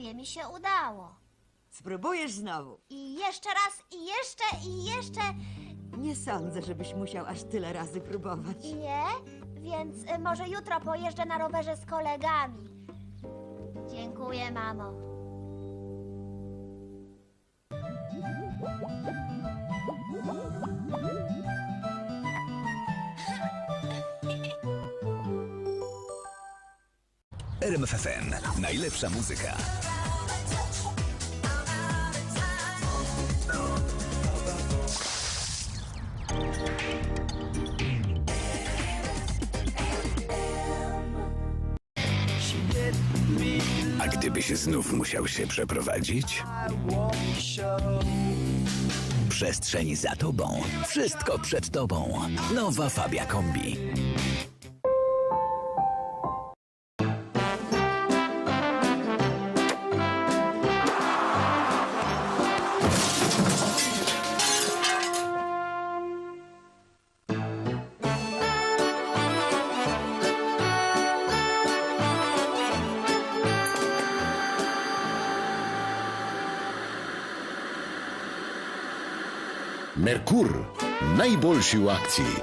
mi się udało. Spróbujesz znowu. I jeszcze raz, i jeszcze, i jeszcze. Nie sądzę, żebyś musiał aż tyle razy próbować. Nie? Więc y, może jutro pojeżdżę na rowerze z kolegami. Dziękuję, mamo. RMFFM. Najlepsza muzyka. A gdybyś znów musiał się przeprowadzić? Przestrzeń za tobą. Wszystko przed tobą. Nowa Fabia Kombi. Merkur. Najboljši v akciji.